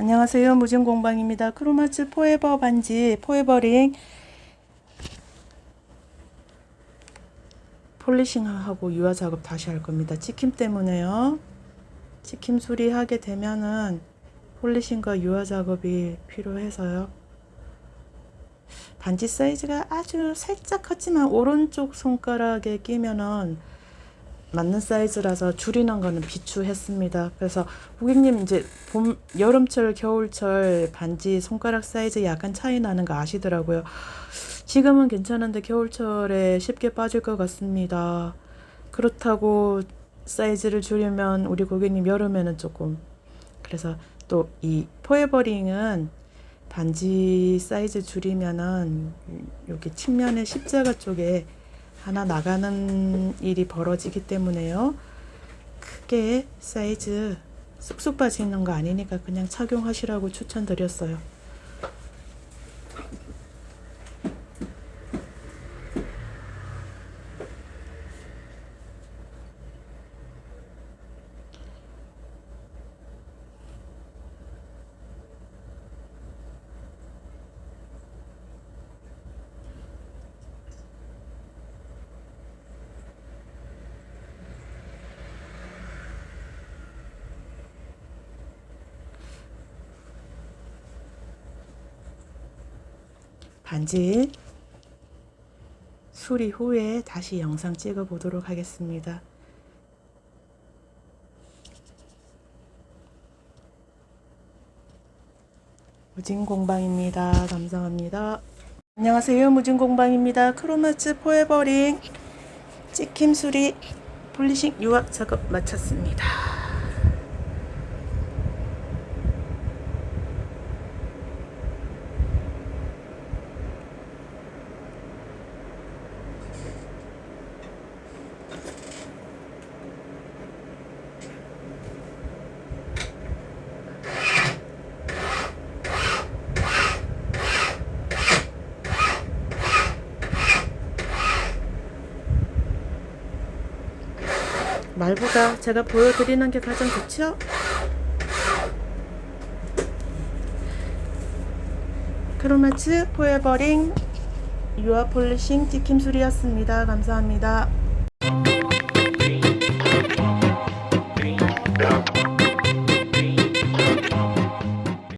안녕하세요. 무진공방입니다. 크로마츠 포에버 반지 포에버링 폴리싱하고 유화 작업 다시 할 겁니다. 찍힘 때문에요. 찍힘 수리하게 되면은 폴리싱과 유화 작업이 필요해서요. 반지 사이즈가 아주 살짝 컸지만 오른쪽 손가락에 끼면은 맞는 사이즈라서 줄이는 거는 비추했습니다. 그래서 고객님 이제 봄, 여름철, 겨울철 반지 손가락 사이즈 약간 차이 나는 거 아시더라고요. 지금은 괜찮은데 겨울철에 쉽게 빠질 것 같습니다. 그렇다고 사이즈를 줄이면 우리 고객님 여름에는 조금 그래서 또 이 포에버링은 반지 사이즈 줄이면은 여기 측면에 십자가 쪽에 하나 나가는 일이 벌어지기 때문에요. 크게 사이즈 쑥쑥 빠지는 거 아니니까 그냥 착용하시라고 추천드렸어요. 반지 수리 후에 다시 영상 찍어 보도록 하겠습니다. 무진공방입니다. 감사합니다. 안녕하세요. 무진공방입니다. 크로마츠 포에버링 찍힘 수리 폴리싱 유화 작업 마쳤습니다. 말보다 제가 보여드리는 게 가장 좋죠? 크로마츠 포에버링 유아 폴리싱 찍힘 술이었습니다. 감사합니다.